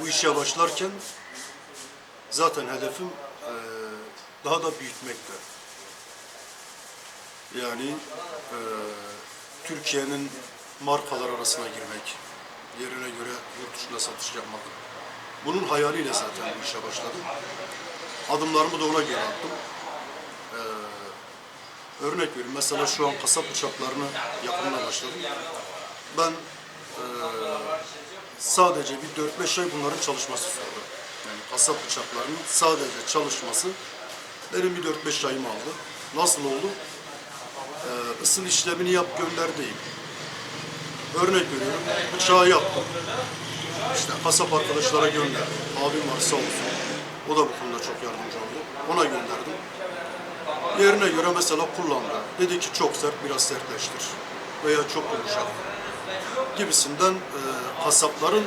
bu işe başlarken zaten hedefim e, daha da büyütmekti. Yani e, Türkiye'nin markalar arasına girmek, yerine göre yurt dışında satış yapmak. Bunun hayaliyle zaten bu işe başladım. Adımlarımı da ona göre attım. E, örnek vereyim, mesela şu an kasap bıçaklarını yapımına başladım. Ben sadece bir 4-5 ay bunların çalışması sürdü. Yani kasap bıçaklarının sadece çalışması benim bir 4-5 ayımı aldı. Nasıl oldu? Ee, ısıl işlemini yap gönder değil. Örnek veriyorum, bıçağı yaptım. İşte kasap arkadaşlara gönderdim. Abim var sağ olsun. O da bu konuda çok yardımcı oldu. Ona gönderdim. Yerine göre mesela kullandı. Dedi ki çok sert, biraz sertleştir. Veya çok yumuşak gibisinden e, kasapların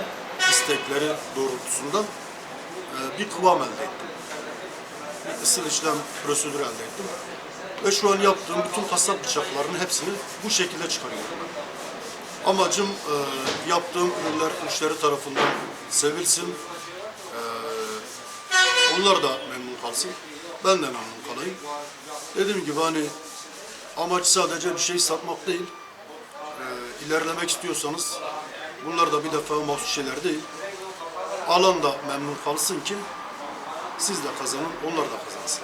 istekleri doğrultusunda e, bir kıvam elde ettim. Bir ısıl işlem prosedürü elde ettim. Ve şu an yaptığım bütün kasap bıçaklarının hepsini bu şekilde çıkarıyorum. Amacım e, yaptığım ürünler müşteri tarafından sevilsin. E, onlar da memnun kalsın. Ben de memnun kalayım. Dediğim gibi hani amaç sadece bir şey satmak değil ilerlemek istiyorsanız bunlar da bir defa mahsus şeyler değil. Alan da memnun kalsın ki siz de kazanın, onlar da kazansın.